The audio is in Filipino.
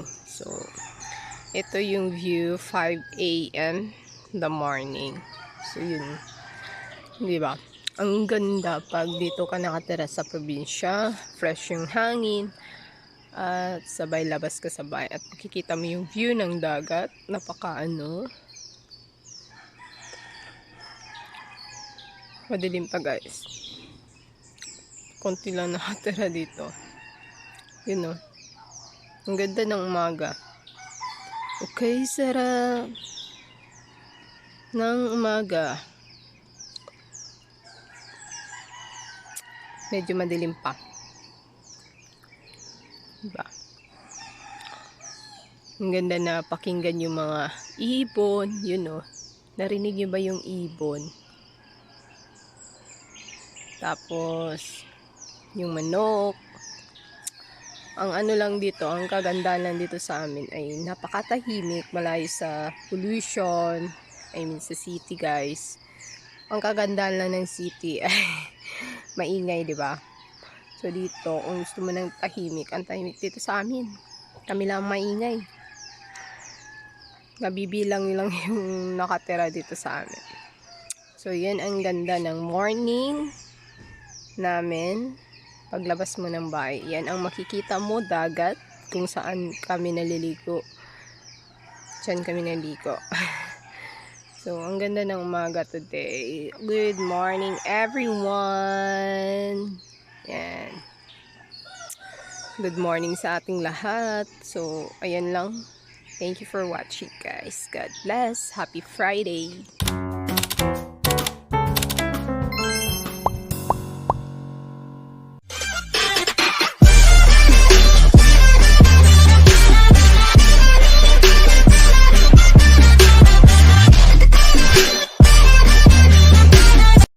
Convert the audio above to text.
Morning. So, ito yung view 5 a.m. the morning. So, yun. Di ba? Ang ganda pag dito ka nakatira sa probinsya. Fresh yung hangin. At sabay labas ka sabay. At makikita mo yung view ng dagat. Napaka ano. Madilim pa guys. Konti lang nakatira dito. Yun o. Ang ganda ng umaga. Okay, sarap. Ng umaga. Medyo madilim pa. Diba? Ang ganda na pakinggan yung mga ibon. Yun o. Narinig niyo ba yung ibon? Tapos, yung manok. Ang ano lang dito, ang kagandahan lang dito sa amin ay napakatahimik, malayo sa pollution, I mean sa city guys. Ang kagandahan lang ng city ay maingay, di ba? So dito, kung gusto mo ng tahimik, ang tahimik dito sa amin. Kami lang maingay. Nabibilang lang yung nakatira dito sa amin. So yan ang ganda ng morning namin paglabas mo ng bahay. Yan ang makikita mo, dagat, kung saan kami naliligo. Diyan kami naligo. so, ang ganda ng umaga today. Good morning, everyone! Yan. Good morning sa ating lahat. So, ayan lang. Thank you for watching, guys. God bless. Happy Friday!